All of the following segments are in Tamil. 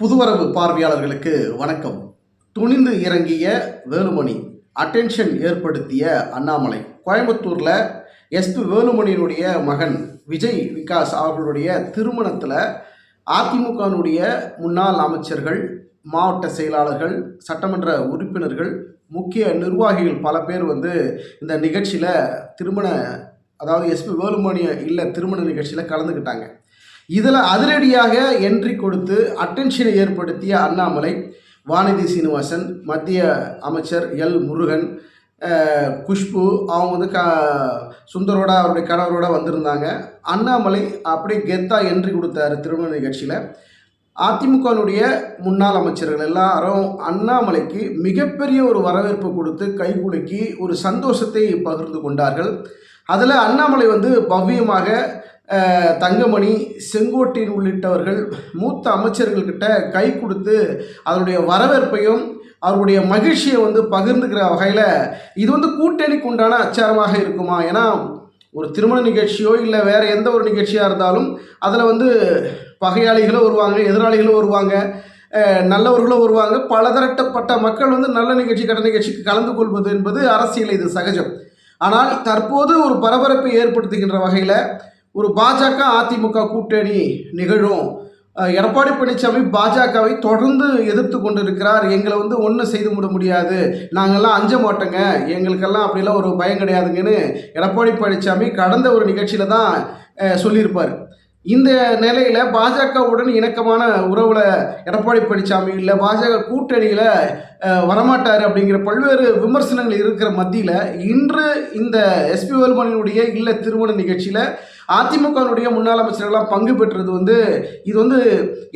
புதுவரவு பார்வையாளர்களுக்கு வணக்கம். துணிந்து இறங்கிய வேலுமணி அட்டென்ஷன் ஏற்படுத்திய அண்ணாமலை. கோயம்புத்தூரில் எஸ்பி வேலுமணியினுடைய மகன் விஜய் விகாஸ் அவர்களுடைய திருமணத்தில் அதிமுகனுடைய முன்னாள் அமைச்சர்கள் மாவட்ட செயலாளர்கள் சட்டமன்ற உறுப்பினர்கள் முக்கிய நிர்வாகிகள் பல பேர் வந்து இந்த நிகழ்ச்சியில் திருமண அதாவது எஸ்பி வேலுமணி இல்லை திருமண நிகழ்ச்சியில் கலந்துக்கிட்டாங்க இதில் அதிரடியாக என்ட்ரி கொடுத்து அட்டென்ஷனை ஏற்படுத்திய அண்ணாமலை வானதி சீனிவாசன் மத்திய அமைச்சர் எல் முருகன் குஷ்பு அவங்க வந்து க சுந்தரோட அவருடைய கணவரோட வந்திருந்தாங்க. அண்ணாமலை அப்படியே கெத்தாக என்ட்ரி கொடுத்தாரு திருமண நிகழ்ச்சியில். அதிமுகவினுடைய முன்னாள் அமைச்சர்கள் எல்லாரும் அண்ணாமலைக்கு மிகப்பெரிய ஒரு வரவேற்பு கொடுத்து கைகுலுக்கி ஒரு சந்தோஷத்தை பகிர்ந்து கொண்டார்கள். அதில் அண்ணாமலை வந்து பவ்யமாக தங்கமணி செங்கோட்டையன் உள்ளிட்டவர்கள் மூத்த அமைச்சர்கள்கிட்ட கை கொடுத்து அதனுடைய வரவேற்பையும் அவருடைய மகிழ்ச்சியை வந்து பகிர்ந்துக்கிற வகையில் இது வந்து கூட்டணிக்கு உண்டான அச்சாரமாக இருக்குமா? ஏன்னா ஒரு திருமண நிகழ்ச்சியோ இல்லை வேறு எந்த ஒரு நிகழ்ச்சியாக இருந்தாலும் அதில் வந்து பகையாளிகளும் வருவாங்க எதிராளிகளும் வருவாங்க நல்லவர்களும் வருவாங்க. பலதரட்டப்பட்ட மக்கள் வந்து நல்ல நிகழ்ச்சி கட்ட நிகழ்ச்சிக்கு கலந்து கொள்வது என்பது அரசியல் இது சகஜம். ஆனால் தற்போது ஒரு பரபரப்பை ஏற்படுத்துகின்ற வகையில் ஒரு பாஜக அதிமுக கூட்டணி நிகழும். எடப்பாடி பழனிசாமி பாஜகவை தொடர்ந்து எதிர்த்து கொண்டிருக்கிறார். எங்களை வந்து ஒன்றும் செய்து விட முடியாது. நாங்கள்லாம் அஞ்ச மாட்டோங்க. எங்களுக்கெல்லாம் அப்படிலாம் ஒரு பயம் கிடையாதுங்கன்னு எடப்பாடி பழனிசாமி கடந்த ஒரு நிகழ்ச்சியில் தான் சொல்லியிருப்பார். இந்த நிலையில் பாஜகவுடன் இணக்கமான உறவில் எடப்பாடி பழனிசாமி இல்லை பாஜக கூட்டணியில் வரமாட்டார் அப்படிங்கிற பல்வேறு விமர்சனங்கள் இருக்கிற மத்தியில் இன்று இந்த எஸ்பி வேல்மணியினுடைய இல்ல திருமண நிகழ்ச்சியில் அதிமுகவினுடைய முன்னாள் அமைச்சர்கள்லாம் பங்கு பெற்றது வந்து இது வந்து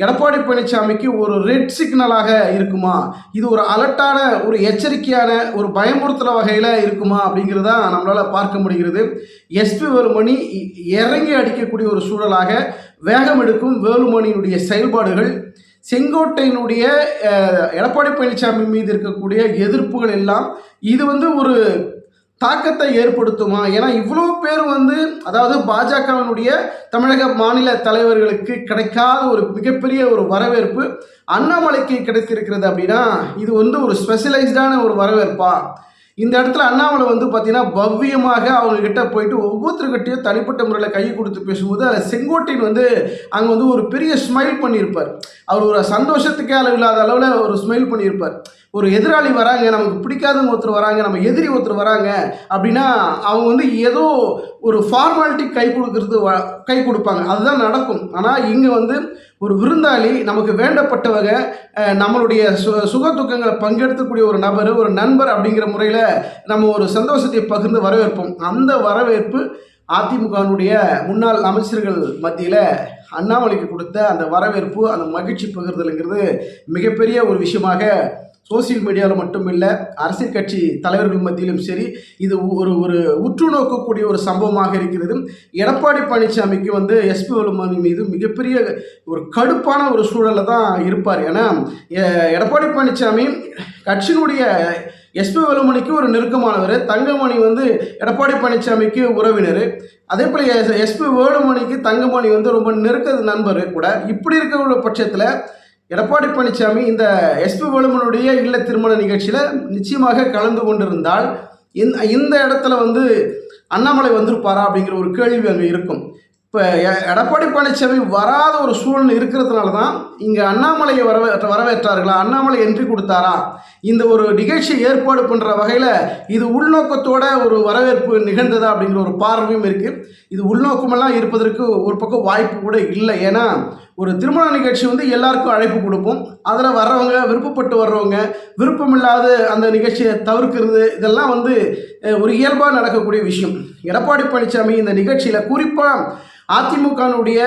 எடப்பாடி பழனிசாமிக்கு ஒரு ரெட் சிக்னலாக இருக்குமா? இது ஒரு அலர்ட்டான ஒரு எச்சரிக்கையான ஒரு பயமுறுத்தல வகையில் இருக்குமா? அப்படிங்கிறத நம்மளால் பார்க்க முடிகிறது. எஸ்பி வேலுமணி இறங்கி அடிக்கக்கூடிய ஒரு சூழலாக வேகம் எடுக்கும் வேலுமணியினுடைய செயல்பாடுகள். செங்கோட்டையினுடைய எடப்பாடி பழனிசாமி மீது இருக்கக்கூடிய எதிர்ப்புகள் எல்லாம் இது வந்து ஒரு தாக்கத்தை ஏற்படுத்துமா? ஏன்னா இவ்வளோ பேர் வந்து அதாவது பாஜகவினுடைய தமிழக மாநில தலைவர்களுக்கு கிடைக்காத ஒரு மிகப்பெரிய ஒரு வரவேற்பு அண்ணாமலைக்கு கிடைத்திருக்கிறது அப்படின்னா இது வந்து ஒரு ஸ்பெஷலைஸ்டான ஒரு வரவேற்பா. இந்த இடத்துல அண்ணாமலை வந்து பார்த்தீங்கன்னா பவ்யமாக அவங்க கிட்ட போயிட்டு ஒவ்வொருத்தருக்கிட்டையும் தனிப்பட்ட முறையில் கை கொடுத்து பேசும்போது அதில் செங்கோட்டையன் வந்து அங்கே வந்து ஒரு பெரிய ஸ்மைல் பண்ணியிருப்பார். அவர் ஒரு சந்தோஷத்துக்கே அளவு இல்லாத அளவில் ஒரு ஸ்மைல் பண்ணியிருப்பார். ஒரு எதிராளி வராங்க நமக்கு பிடிக்காதவங்க ஒருத்தர் வராங்க நம்ம எதிரி ஒருத்தர் வராங்க அப்படின்னா அவங்க வந்து ஏதோ ஒரு ஃபார்மாலிட்டி கை கொடுக்கறது வ- கை கொடுப்பாங்க. அதுதான் நடக்கும். ஆனால் இங்கே வந்து ஒரு விருந்தாளி நமக்கு வேண்டப்பட்டவங்க நம்மளுடைய சு சுக துக்கங்களை பங்கெடுக்கக்கூடிய ஒரு நபர் ஒரு நண்பர் அப்படிங்கிற முறையில் நம்ம ஒரு சந்தோஷத்தை பகிர்ந்து வரவேற்போம். அந்த வரவேற்பு அதிமுகவினுடைய முன்னாள் அமைச்சர்கள் மத்தியில் அண்ணாமலைக்கு கொடுத்த அந்த வரவேற்பு அந்த மகிழ்ச்சி பகிர்தலுங்கிறது மிகப்பெரிய ஒரு விஷயமாக சோசியல் மீடியாவில் மட்டும் இல்லை அரசியல் கட்சி தலைவர்கள் மத்தியிலும் சரி இது ஒரு ஒரு உற்று நோக்கக்கூடிய ஒரு சம்பவமாக இருக்கிறது. எடப்பாடி பழனிசாமிக்கு வந்து எஸ்பி வேலுமணி மீது மிகப்பெரிய ஒரு கடுப்பான ஒரு சூழலில் தான் இருப்பார். ஏன்னா எடப்பாடி பழனிசாமி கட்சியினுடைய எஸ்பி வேலுமணிக்கு ஒரு நெருக்கமானவர் தங்கமணி வந்து எடப்பாடி பழனிசாமிக்கு உறவினர். அதே போல் எஸ்பி வேலுமணிக்கு தங்கமணி வந்து ரொம்ப நெருக்க நண்பர் கூட. இப்படி இருக்கிற பட்சத்தில் எடப்பாடி பழனிசாமி இந்த எஸ்பி வேலுமனுடைய இல்ல திருமண நிகழ்ச்சியில் நிச்சயமாக கலந்து கொண்டிருந்தால் இந்த இந்த இடத்துல வந்து அண்ணாமலை வந்திருப்பாரா அப்படிங்கிற ஒரு கேள்வி அங்கே இருக்கும். இப்போ எடப்பாடி பழனிசாமி வராத ஒரு சூழ்நிலை இருக்கிறதுனால தான் இங்கே அண்ணாமலையை வரவே வரவேற்றார்களா? அண்ணாமலை என்ட்ரி கொடுத்தாரா? இந்த ஒரு நிகழ்ச்சி ஏற்பாடு பண்ணுற வகையில் இது உள்நோக்கத்தோட ஒரு வரவேற்பு நிகழ்ந்ததா அப்படிங்கிற ஒரு பார்வையும் இருக்குது இது உள்நோக்கமெல்லாம் இருப்பதற்கு ஒரு பக்கம் வாய்ப்பு கூட இல்லை. ஏன்னா ஒரு திருமண நிகழ்ச்சி வந்து எல்லாருக்கும் அழைப்பு கொடுப்போம். அதில் வர்றவங்க விருப்பப்பட்டு வர்றவங்க விருப்பமில்லாத அந்த நிகழ்ச்சியை தவிர்க்கிறது இதெல்லாம் வந்து ஒரு இயல்பாக நடக்கக்கூடிய விஷயம். எடப்பாடி பழனிசாமி இந்த நிகழ்ச்சியில் குறிப்பாக அதிமுகனுடைய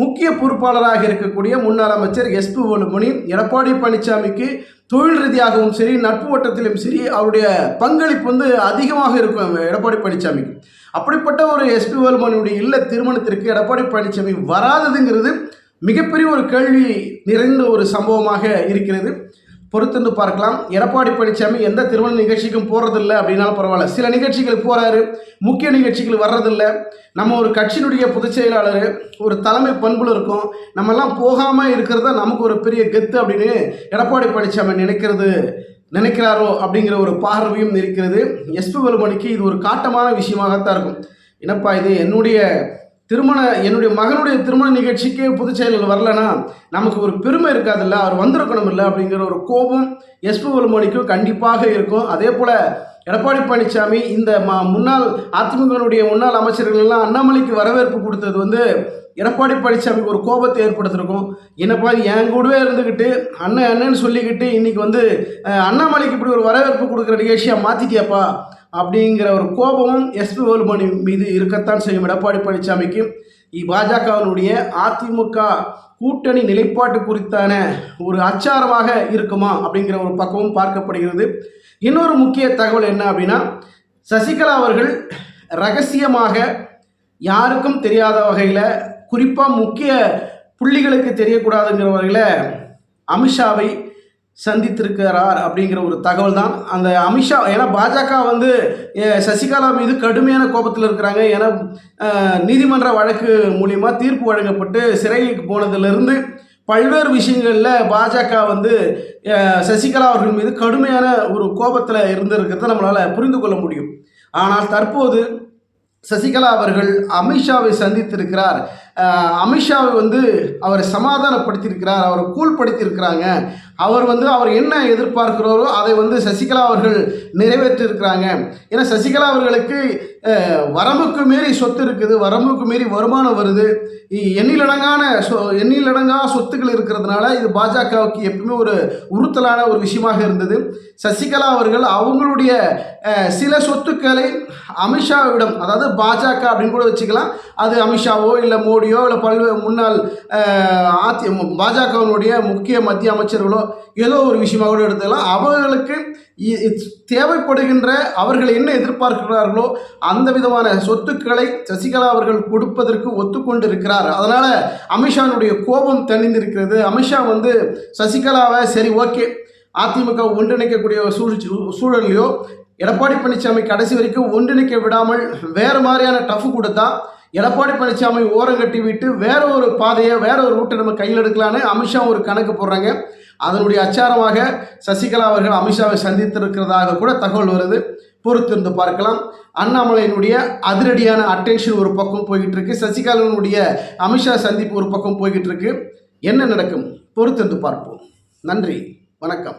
முக்கிய பொறுப்பாளராக இருக்கக்கூடிய முன்னாள் அமைச்சர் எஸ்பி வேலுமணி எடப்பாடி பழனிசாமிக்கு தொழில் ரீதியாகவும் சரி நட்பு வட்டத்திலும் சரி அவருடைய பங்களிப்பு வந்து அதிகமாக இருக்கும் எடப்பாடி பழனிசாமிக்கு அப்படிப்பட்ட ஒரு எஸ்பி வேலுமணியுடைய இல்ல திருமணத்திற்கு எடப்பாடி பழனிசாமி வராததுங்கிறது மிகப்பெரிய ஒரு கேள்வி நிறைந்த ஒரு சம்பவமாக இருக்கிறது. பொறுத்திருந்து பார்க்கலாம். எடப்பாடி பழனிசாமி எந்த திருமண நிகழ்ச்சிக்கும் போகிறதில்ல அப்படின்னாலும் பரவாயில்ல. சில நிகழ்ச்சிகள் போகிறாரு முக்கிய நிகழ்ச்சிகள் வர்றதில்ல. நம்ம ஒரு கட்சியினுடைய பொதுச் செயலாளர் ஒரு தலைமை பண்புல இருக்கும். நம்மெல்லாம் போகாமல் இருக்கிறது தான் நமக்கு ஒரு பெரிய கெத்து அப்படின்னு எடப்பாடி பழனிசாமி நினைக்கிறது நினைக்கிறாரோ அப்படிங்கிற ஒரு பார்வையும் இருக்கிறது. எஸ்பி வேலுமணிக்கு இது ஒரு காட்டமான விஷயமாகத்தான் இருக்கும். என்னப்பா இது? என்னுடைய திருமண என்னுடைய மகனுடைய திருமண நிகழ்ச்சிக்கு பொதுச் செயலர் வரலனா நமக்கு ஒரு பெருமை இருக்காதுல்ல? அவர் வந்திருக்கணும் இல்லை அப்படிங்கிற ஒரு கோபம் எஸ்பி வேலுமணிக்கும் கண்டிப்பாக இருக்கும். அதே போல் எடப்பாடி பழனிசாமி இந்த ம முன்னாள் அதிமுகனுடைய முன்னாள் அமைச்சர்கள் எல்லாம் அண்ணாமலைக்கு வரவேற்பு கொடுத்தது வந்து எடப்பாடி பழனிசாமிக்கு ஒரு கோபத்தை ஏற்படுத்திருக்கும் என்னப்பா என் கூடவே இருந்துக்கிட்டு அண்ணன் அண்ணன்னு சொல்லிக்கிட்டு இன்றைக்கி வந்து அண்ணாமலைக்கு இப்படி ஒரு வரவேற்பு கொடுக்குற நிகழ்ச்சியாக மாற்றிட்டியாப்பா அப்படிங்கிற ஒரு கோபமும் எஸ்பி வேலுமணி மீது இருக்கத்தான் செய்யும். எடப்பாடி பழனிசாமிக்கு பாஜகவினுடைய அதிமுக கூட்டணி நிலைப்பாட்டு குறித்தான ஒரு அச்சாரமாக இருக்குமா அப்படிங்கிற ஒரு பக்கமும் பார்க்கப்படுகிறது. இன்னொரு முக்கிய தகவல் என்ன அப்படின்னா சசிகலா அவர்கள் ரகசியமாக யாருக்கும் தெரியாத வகையில் குறிப்பாக முக்கிய புள்ளிகளுக்கு தெரியக்கூடாதுங்கிற வகையில் அமித்ஷாவை சந்தித்திருக்கிறார் அப்படிங்கிற ஒரு தகவல் தான் அந்த அமித்ஷா ஏன்னா பாஜக வந்து சசிகலா மீது கடுமையான கோபத்தில் இருக்கிறாங்க. ஏன்னா நீதிமன்ற வழக்கு மூலிமா தீர்ப்பு வழங்கப்பட்டு சிறைக்கு போனதிலிருந்து பல்வேறு விஷயங்களில் பாஜக வந்து சசிகலா அவர்கள் மீது கடுமையான ஒரு கோபத்தில் இருந்திருக்கிறத நம்மளால் புரிந்து கொள்ள முடியும். ஆனால் தற்போது சசிகலா அவர்கள் அமித்ஷாவை சந்தித்திருக்கிறார். அமித்ஷாவை வந்து அவரை சமாதானப்படுத்தியிருக்கிறார் அவரை கூழ்படுத்தியிருக்கிறாங்க. அவர் வந்து அவர் என்ன எதிர்பார்க்கிறாரோ அதை வந்து சசிகலா அவர்கள் நிறைவேற்றியிருக்கிறாங்க. ஏன்னா சசிகலா அவர்களுக்கு வரம்புக்கு மீறி சொத்து இருக்குது வரம்புக்கு மீறி வருமானம் வருது. எண்ணிலடங்கான சொ எண்ணிலடங்கா சொத்துக்கள் இருக்கிறதுனால இது பாஜகவுக்கு எப்பவுமே ஒரு உறுத்தலான ஒரு விஷயமாக இருந்தது. சசிகலா அவர்கள் அவங்களுடைய சில சொத்துக்களை அமித்ஷாவிடம் அதாவது பாஜக அப்படின்னு கூட வச்சுக்கலாம். அது அமித்ஷாவோ இல்லை மோடியோ இல்லை பல்வேறு முன்னாள் அதி பாஜகவினுடைய முக்கிய மத்திய அமைச்சர்களோ ஏதோ ஒரு விஷயமாக கூட எடுத்துக்கலாம். அவர்களுக்கு தேவைப்படுகின்ற அவர்கள் என்ன எதிர்பார்க்கிறார்களோ அந்த விதமான சொத்துக்களை சசிகலா அவர்கள் கொடுப்பதற்கு ஒத்துக்கொண்டு இருக்கிறார் அதனால் அமித்ஷானுடைய கோபம் தணிந்திருக்கிறது. அமித்ஷா வந்து சசிகலாவை சரி ஓகே. அதிமுக ஒன்றிணைக்கக்கூடிய சூழ் சூழலையோ எடப்பாடி பழனிசாமி கடைசி வரைக்கும் ஒன்றிணைக்க விடாமல் வேறு மாதிரியான டஃப் கொடுத்தா எடப்பாடி பழனிசாமி ஓரங்கட்டி விட்டு வேற ஒரு பாதையை வேற ஒரு ரூட்டை நம்ம கையில் எடுக்கலான்னு அமித்ஷா ஒரு கணக்கு போடுறாங்க. அதனுடைய அச்சாரமாக சசிகலா அவர்கள் அமித்ஷாவை சந்தித்திருக்கிறதாக கூட தகவல் வருது. பொறுத்திருந்து பார்க்கலாம். அண்ணாமலையினுடைய அதிரடியான அட்டென்ஷன் ஒரு பக்கம் போய்கிட்டு இருக்கு சசிகலாவினுடைய அமித்ஷா சந்திப்பு ஒரு பக்கம் போய்கிட்டு இருக்கு என்ன நடக்கும்? பொறுத்திருந்து பார்ப்போம். நன்றி. வணக்கம்.